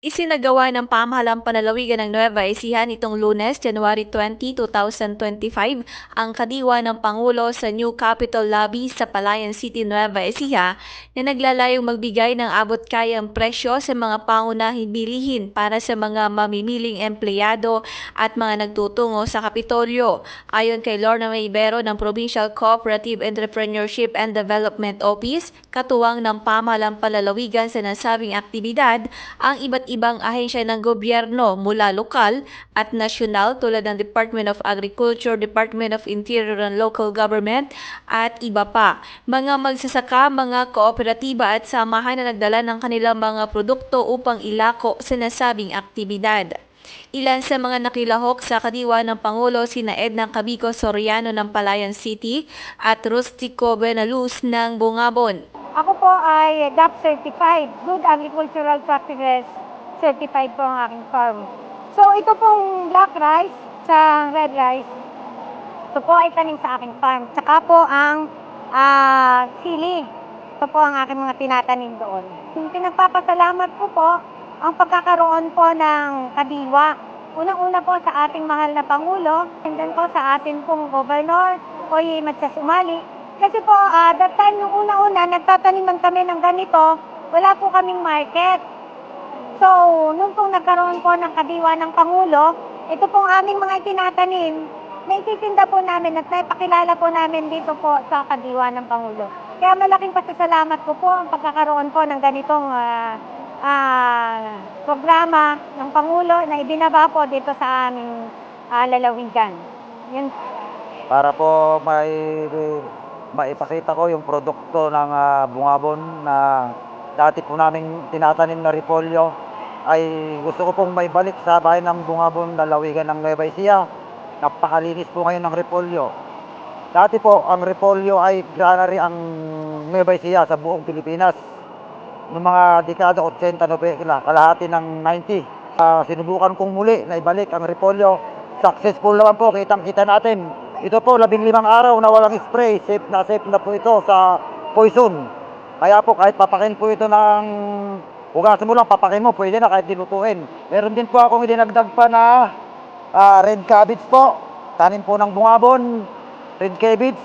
Isinagawa ng pamahalang panlalawigan ng Nueva Ecija nitong Lunes, January 20, 2025 ang kadiwa ng Pangulo sa New Capitol Lobby sa Palayan City, Nueva Ecija na naglalayong magbigay ng abot-kayang presyo sa mga pangunahing bilihin para sa mga mamimiling empleyado at mga nagtutungo sa Kapitolyo. Ayon kay Lorna Maybero ng Provincial Cooperative Entrepreneurship and Development Office, katuwang ng pamahalang panlalawigan sa nasabing aktibidad ang iba't ibang ahensya ng gobyerno mula lokal at nasyonal tulad ng Department of Agriculture, Department of Interior and Local Government at iba pa. Mga magsasaka, mga kooperatiba at samahan na nagdala ng kanilang mga produkto upang ilako sa nasabing aktibidad. Ilan sa mga nakilahok sa kadiwa ng Pangulo sina Edna Cabico Soriano ng Palayan City at Rustico Benaluz ng Bungabon. Ako po ay DAP certified, Good Agricultural Practices certified po ang aking farm. So ito pong black rice sa red rice. Ito po ay tanim sa aking farm. Tsaka po ang ah, sili. Ito po ang aking mga tinatanim doon. Yung pinagpapasalamat ko po ang pagkakaroon po ng kadiwa. Unang-una po sa ating mahal na Pangulo, and then po sa ating pong Governor, Oye Matsasumali. Kasi po, ah, that time nung una-una, nagtataniman kami ng ganito, wala po kaming market. Nung pong nagkaroon po ng kadiwa ng Pangulo, ito pong aming mga itinatanim, naititinda po namin at naipakilala po namin dito po sa kadiwa ng Pangulo. Kaya malaking pasasalamat ko po ang pagkakaroon po ng ganitong ah, ah, programa ng Pangulo na ibinaba po dito sa aming ah, lalawigan. Yun para po may maipakita ko yung produkto ng ah, bungabon na dati po namin tinatanim na repolyo ay gusto ko pong maibalik sa bahay ng bungabon lalawigan ng Nueva Ecija. Napakalinis po ngayon ng repolyo. Dati po ang repolyo ay granary ang Nueva Ecija sa buong Pilipinas. Noong mga dekada 80, 90, kalahati ng 90. Ah, sinubukan kong muli na ibalik ang repolyo. Successful naman po, kitang-kita natin. Ito po, labing limang araw na walang spray. Safe na safe na po ito sa poison. Kaya po, kahit papakin po ito ng hugasan mo lang, papakin mo, pwede na kahit dilutuin. Meron din po akong idinagdag pa na ah, red cabbage po. Tanim po ng bungabon, red cabbage.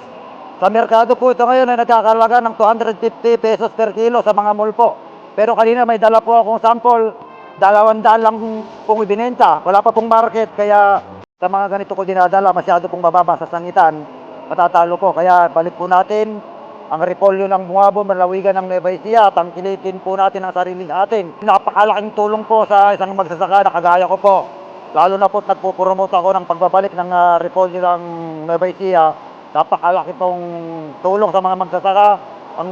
Sa merkado po ito ngayon ay nagkakalaga ng 250 pesos per kilo sa mga mall po. Pero kanina may dala po akong sample, dalawang daan lang pong ibinenta. Wala pa pong market, kaya sa mga ganito ko dinadala, masyado pong mababa sa sangitan, matatalo po. Kaya balik po natin ang repolyo ng bungabo, malawigan ng Nueva Ecija, tangkilitin po natin ang sarili natin. Napakalaking tulong po sa isang magsasaka na kagaya ko po. Lalo na po nagpupromote ako ng pagbabalik ng ah, repolyo ng Nueva Ecija. Napakalaki pong tulong sa mga magsasaka. Ang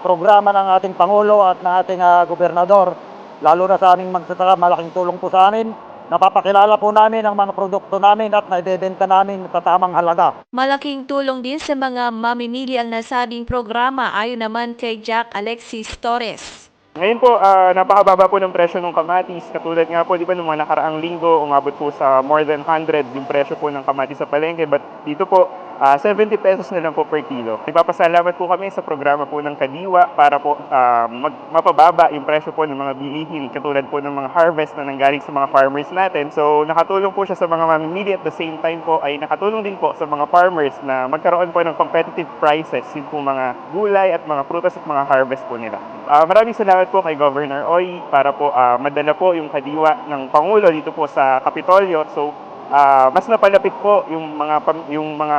programa ng ating Pangulo at ng ating ah, Gobernador, lalo na sa aming magsasaka, malaking tulong po sa amin. Napapakilala po namin ang mga produkto namin at naibebenta namin sa tamang halaga. Malaking tulong din sa mga mamimili ang nasabing programa ayon naman kay Jack Alexis Torres. Ngayon po, ah, napakababa po ng presyo ng kamatis. Katulad nga po, di ba, nung mga nakaraang linggo, umabot po sa more than 100 yung presyo po ng kamatis sa palengke. But dito po, ah, 70 pesos na lang po per kilo. Nagpapasalamat po kami sa programa po ng Kadiwa para po ah, mag- mapababa yung presyo po ng mga bilihin. Katulad po ng mga harvest na nanggaling sa mga farmers natin. So, nakatulong po siya sa mga mamimili at the same time po ay nakatulong din po sa mga farmers na magkaroon po ng competitive prices yung po mga gulay at mga prutas at mga harvest po nila. Ah, maraming salamat po kay Governor Oy para po ah, madala po yung kadiwa ng Pangulo dito po sa Kapitolyo. So, ah, mas napalapit po yung mga yung mga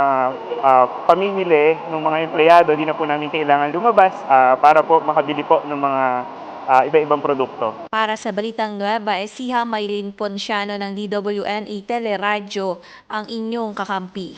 ah, pamimili ng mga empleyado, di na po namin kailangan lumabas ah, para po makabili po ng mga ah, iba-ibang produkto. Para sa Balitang Nueva Ecija, Maylin Ponciano ng DWNE Teleradyo ang inyong kakampi.